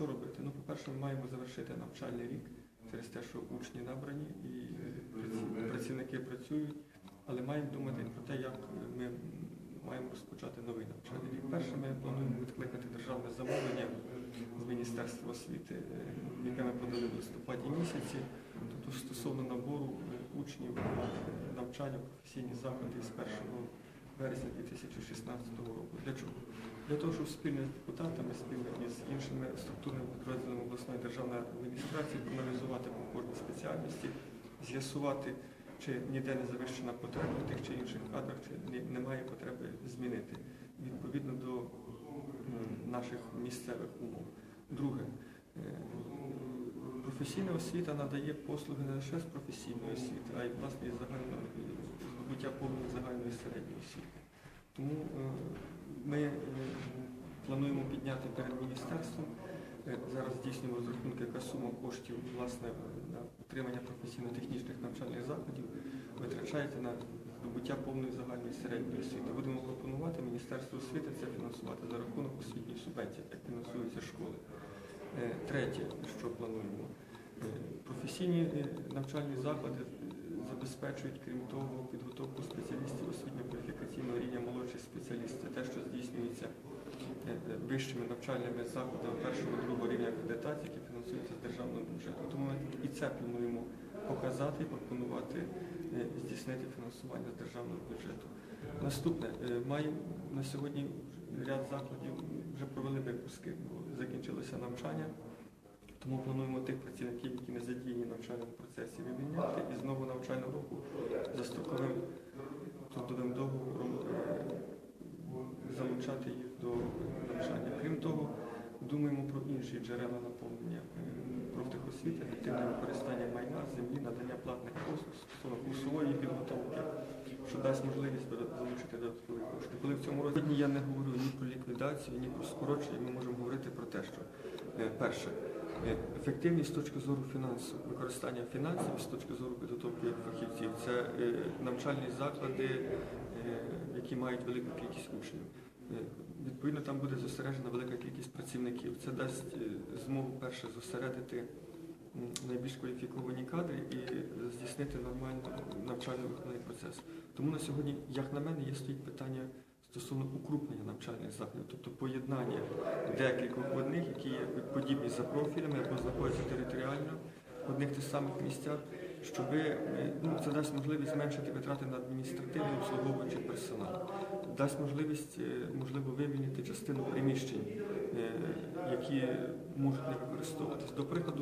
що робити? Ну, по-перше, ми маємо завершити навчальний рік через те, що учні набрані і працівники працюють, але маємо думати про те, як ми маємо розпочати новий навчальний рік. Перше, ми плануємо відкликати державне замовлення з Міністерства освіти, е, яке ми подали в листопаді місяці, тобто стосовно набору е, учнів на навчання професійні заклади з 1 вересня 2016 року. Для чого? Для того, щоб спільно з депутатами, спільно із іншими структурними підрозділами обласної державної адміністрації проаналізувати по кожній спеціальності, з'ясувати, чи ніде не завищена потреба в тих чи інших кадрах, чи немає потреби змінити відповідно до наших місцевих умов. Друге, е, професійна освіта надає послуги не лише з професійної освіти, а й власне із загальної здобуття повної загальної середньої освіти. Тому е, ми е, плануємо підняти перед міністерством. Е, Зараз здійснюємо розрахунки, яка сума коштів власне на утримання професійно-технічних навчальних закладів витрачається на здобуття повної загальної середньої освіти. Будемо пропонувати Міністерству освіти це фінансувати за рахунок освітньої субвенції, як фінансуються школи. Третє, що плануємо, професійні навчальні заклади забезпечують, крім того, підготовку спеціалістів освітньо-кваліфікаційного рівня молодших спеціалістів. Те, що здійснюється е, е, вищими навчальними закладами першого другого рівня акредитації, які фінансуються з державного бюджету. Тому ми і це плануємо показати і пропонувати е, здійснити фінансування з державного бюджету. Наступне, маємо на сьогодні ряд закладів вже провели випуски, закінчилося навчання. Тому плануємо тих працівників, які не задіяні навчальному процесі, вивільняти і з нового навчального року за строковим трудовим договором е, залучати їх до навчання. Крім того, думаємо про інші джерела наповнення е, профтехосвіти, ефективне використання майна, землі, надання платних послуг стосовно курсової підготовки, що дасть можливість залучити додаткові кошти. Коли в цьому році я не говорю ні про ліквідацію, ні про скорочення, ми можемо говорити про те, що е, перше. Е, Ефективність з точки зору фінансу, використання фінансів з точки зору підготовки фахівців це е, навчальні заклади, е, які мають велику кількість учнів. Відповідно, там буде зосереджена велика кількість працівників. Це дасть змогу перше зосередити найбільш кваліфіковані кадри і здійснити нормальний навчально-виховний процес. Тому на сьогодні, як на мене, є стоїть питання стосовно укрупнення навчальних закладів, тобто поєднання декількох одних, які є подібні за профілями або знаходяться територіально в одних тих самих місцях, щоб ну, це дасть можливість зменшити витрати на адміністративний обслуговуючий персонал, дасть можливість е, можливо вивільнити частину приміщень, е, які можуть не використовуватись. До прикладу.